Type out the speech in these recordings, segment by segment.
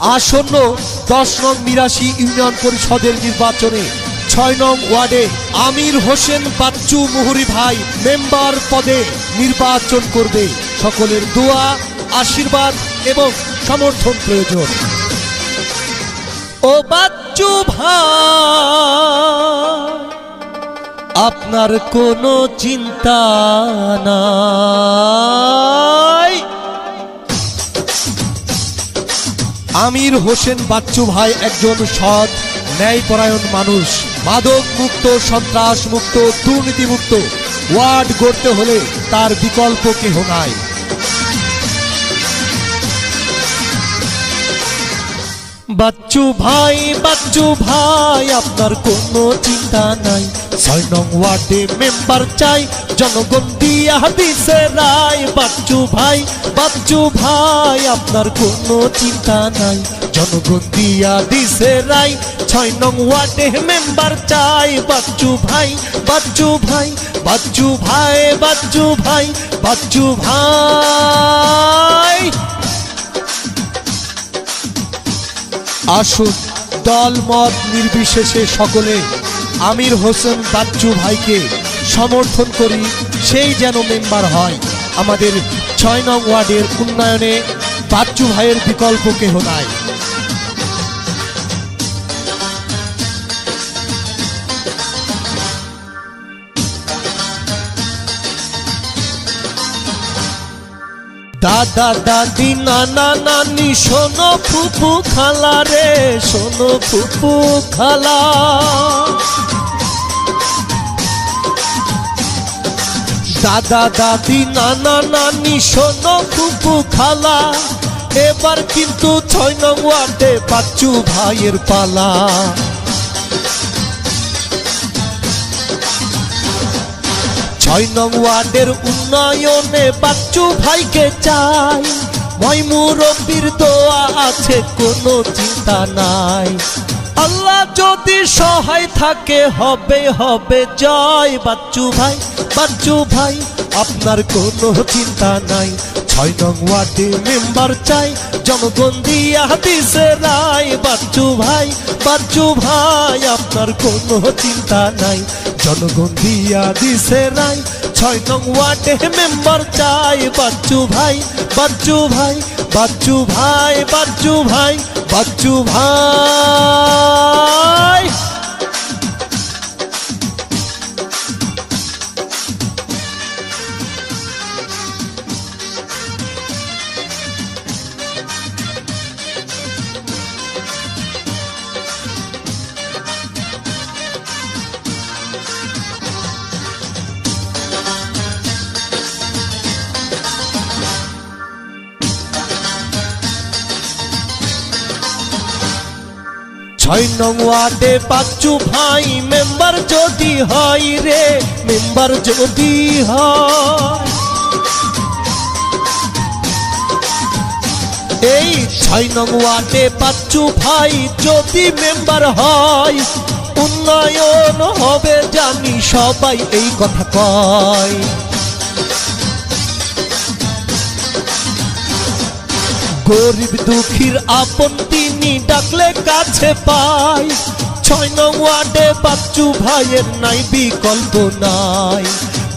আসন্ন দশ নং মিরাশি ইউনিয়ন পরিষদের নির্বাচনে ছয় নং ওয়ার্ডে আমির হোসেন বাচ্চু মুহুরি ভাই মেম্বার পদে নির্বাচন করবে। সকলের দোয়া, আশীর্বাদ এবং সমর্থন প্রয়োজন। ও বাচ্চু ভাই, আপনার কোনো চিন্তা নাই। আমির হোসেন বাচ্চু ভাই একজন সৎ, ন্যায়পরায়ণ মানুষ, মাদক মুক্ত, সন্ত্রাস মুক্ত, দুর্নীতি মুক্ত। ওয়ার্ড গড়তে হলে তার বিকল্প কেহ নাই। বাচ্চু ভাই বাচ্চু ভাই, আপনার কোনো চিন্তা নাই। ছয় নং ওয়ার্ডে মেম্বার চাই, জনগণ দিয়া দিছে রায়। বাচ্চু ভাই বাচ্চু ভাই, আপনার কোনো চিন্তা নাই। জনগণ দিয়া দিছে রায়, ছয় নং ওয়ার্ডে মেম্বার চাই। বাচ্চু ভাই বাচ্চু ভাই বাচ্চু ভাই বাচ্চু ভাই বাচ্চু ভাই। আসুন দল মত নির্বিশেষে সকলে, আমির হোসেন বাচ্চু ভাইকে সমর্থন করি, সেই যেন মেম্বার হয়। আমাদের ছয় নং ওয়ার্ডের উন্নয়নে বাচ্চু ভাইয়ের বিকল্প কেহ নাই। দাদা, দাদি, নানা, নানি, শোনো ফুপু খালা রে, শোনো ফুপু খালা। দাদা, দাদি, নানা, নানি, শোনো ফুপু খালা। এবার কিন্তু ছয় নং ওয়ার্ডে বাচ্চু ভাইয়ের পালা। ছয় নং ওয়ার্ডের উন্নয়নে বাচ্চু ভাইকে চাই। ময়মুরব্বীর দোয়া আছে, কোনো চিন্তা নাই। আল্লাহ যদি সহায় থাকে, হবে হবে, জয়। বাচ্চু ভাই বাচ্চু ভাই, আপনার কোনো চিন্তা নাই। ছয় নং ওয়ার্ডে মেম্বার চাই, জনগণ দিয়া দিছে রায়। বাচ্চু ভাই বাচ্চু ভাই, আপনার কোনো চিন্তা নাই। জনগণ দিয়া দিছে রায়, ছয় নং ওয়ার্ডে মেম্বার চাই। বাচ্চু ভাই বাচ্চু ভাই বাচ্চু ভাই বাচ্চু ভাই বাচ্চু ভাই। ছয় নং ওয়ার্ডে বাচ্চু ভাই, মেম্বার যদি হয় রে, মেম্বার যদি হয়। এই ছয় নং ওয়ার্ডে বাচ্চু ভাই যদি মেম্বার হয়, উন্নয়ন হবে জানি, সবাই এই কথা কয়। গরিব দুঃখীর আপন তিনি ডাকলে কাছে পাই। ছয় নং ওয়ার্ডে বাচ্চু ভাইয়ের নাই বিকল্প নাই।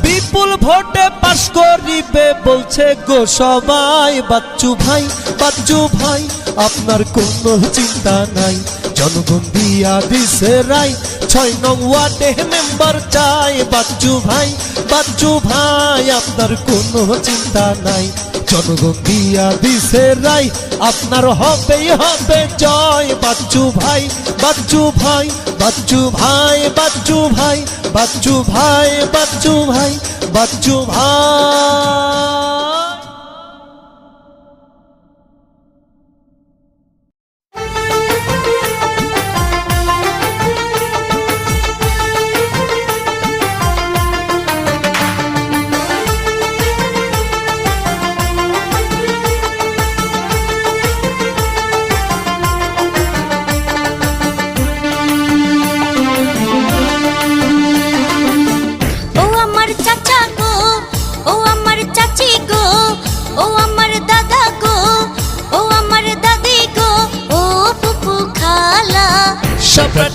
বিপুল ভোটে পাশ করিবে বলছে গো সবাই। বাচ্চু ভাই বাচ্চু ভাই, আপনার কোনো চিন্তা নাই। জনগণ দিয়া দিছে রাই ছয় নং ওয়ার্ডে মেম্বার চাই। বাচ্চু ভাই বাচ্চু ভাই, আপনার কোনো চিন্তা নাই। জনগণ দিয়া দিছে রাই আপনার হবেই হবে জয়। বাচ্চু ভাই বাচ্চু ভাই বাচ্চু ভাই বাচ্চু ভাই বাচ্চু ভাই বাচ্চু ভাই বাচ্চু ভাই।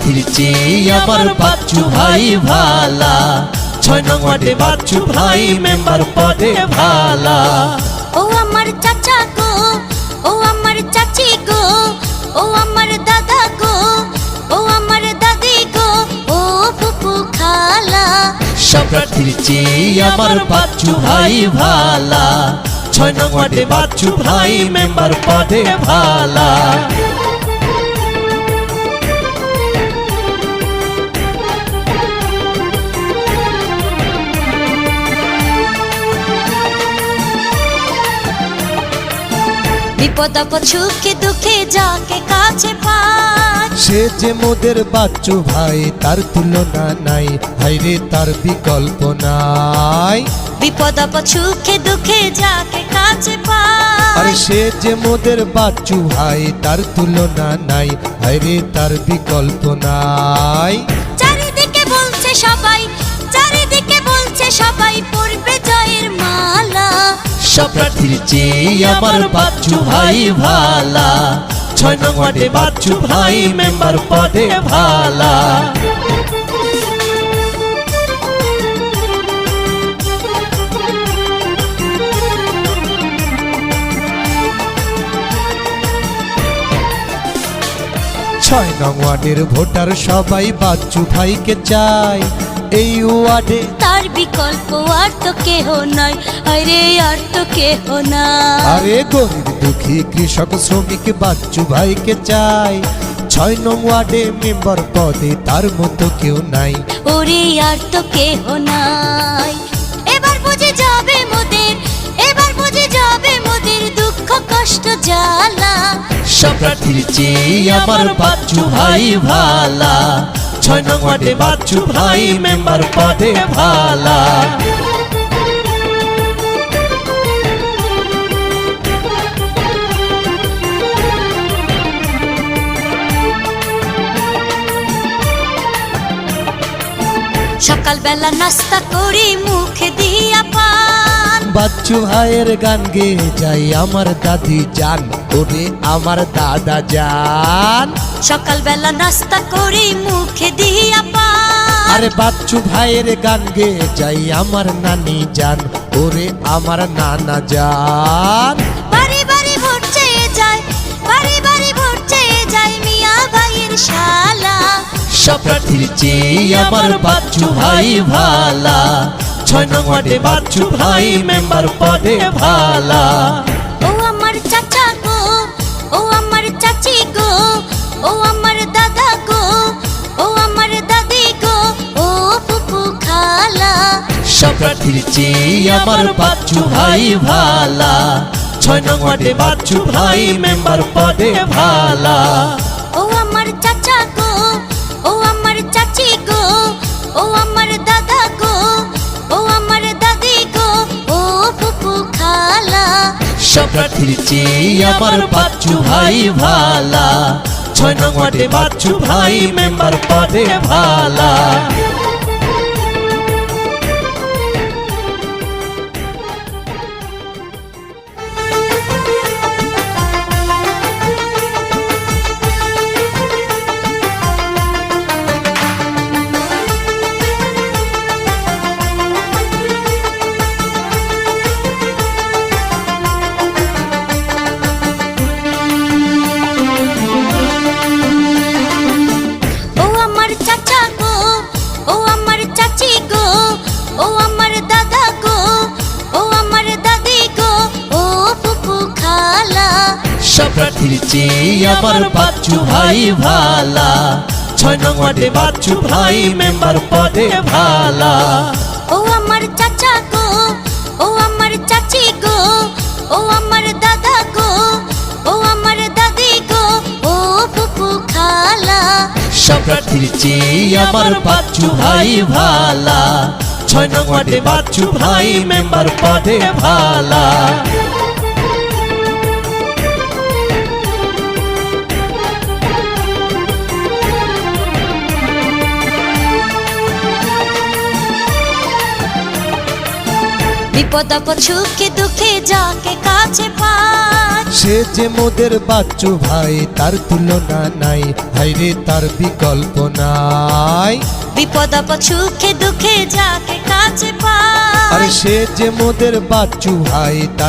প্রার্থীর চেয়ে আমার বাচ্চু ভাই ভালা। ছয় নং ওয়ার্ডে বাচ্চু ভাই মেম্বার পদে ভালা। ও আমার চাচা গো ও আমার চাচি গো ও আমার দাদা গো ও আমার দাদি গো ও ফুপু খালা। সব প্রার্থীর চেয়ে আমার বাচ্চু ভাই ভালা। ছয় নং ওয়ার্ডে বাচ্চু ভাই মেম্বার পদে ভালা। বিপদ আপদ সুখে দুঃখে যাকে কাছে পায়। সে যে মোদের বাচ্চু ভাই তার তুলনা নাই। হাইরে তার বিকল্প নাই। বিপদ আপদ সুখে দুঃখে যাকে কাছে আরে সে যে মোদের বাচ্চু ভাই তার তুলনা নাই। হাইরে তার বিকল্প নাই। চারিদিকে বলছে সবাই চারিদিকে বলছে, সবাই পড়বে জয়ের মালা। সব প্রার্থীর চেয়ে আমার বাচ্চু ভাই ভালা। ছয় নং ওয়ার্ডে বাচ্চু ভাই, মেম্বার পদে ভালা। ছয় নং ওয়ার্ডের ভোটার সবাই বাচ্চু ভাইকে চায়। এই ওয়ার্ডে। তার বিকল্প আর তো কেহ নাই আরে আর তো কেহ না। আরে গরিব দুঃখী কৃষক শ্রমিক বাচ্চু ভাইকে চাই। ছয় নং ওয়ার্ডে মেম্বার পদে তার মতো কেউ নাই। ওরে আর তো কেহ নাই। এবার বুঝে যাবে মোদের এবার বুঝে যাবে মোদের দুঃখ কষ্ট জ্বালা। সব প্রার্থীর চেয়ে আমার বাচ্চু ভাই ভালা। ছয় নং ওয়ার্ডে বাচ্চু ভাই মেম্বার পদে ভালা। সকালবেলা নাস্তা করি মুখে দিয়া পান বাচ্চু ভাইয়ের গান গেয়ে যাই আমার দাদি জান ওরে আমার দাদা জান সকালবেলা নাস্তা করি মুখে দিয়া আরে বাচ্চু ভাইয়ের গান গেয়ে যাই আমার নানি জান ওরে আমার নানা জান বাড়ি বাড়ি ভোট চেয়ে যায় বাড়ি বাড়ি ভোট চেয়ে যায় মিয়া ভাইয়ের শালা। সব প্রার্থীর চেয়ে আমার বাচ্চু ভাই ভালা। ছয় নং ওয়ার্ডে বাচ্চু ভাই মেম্বার পদে ভালা। ও আমার চাচা গো ও আমার চাচি গো ও আমার দাদা গো ও আমার দাদি গো ও ফুপু খালা। সব প্রার্থীর চেয়ে আমার বাচ্চু ভাই ভালা। ছয় নং ওয়ার্ডে বাচ্চু ভাই মেম্বার পদে ভালা। প্রার্থীর চেয়ে আমার বাচ্চু ভাই ভালা। ছয় নং ভাই মেম্বার পদে ভালা। প্রার্থীর চেয়ে আমার বাচ্চু ভাই ভালা। ছয় নং ওয়ার্ডে বাচ্চু ভাই মেম্বার পদে ভালা। ও আমার চাচা গো ও আমার চাচি গো ও আমার দাদা গো ও আমার দাদি গো ও ফুপু খালা। সব প্রার্থীর চেয়ে আমার বাচ্চু ভাই ভালা। ছয় নং ওয়ার্ডে বাচ্চু ভাই মেম্বার পদে ভালা। বিপদ আপদ সুখে দুঃখে যাকে কাছে পায়। সে যে মোদের বাচ্চু ভাই তার তুলনা নাই হাইরে তার বিকল্প নাই। বিপদ আপদ সুখে দুঃখে যাকে কাছে পায়। আরে সে যে মোদের বাচ্চু ভাই তার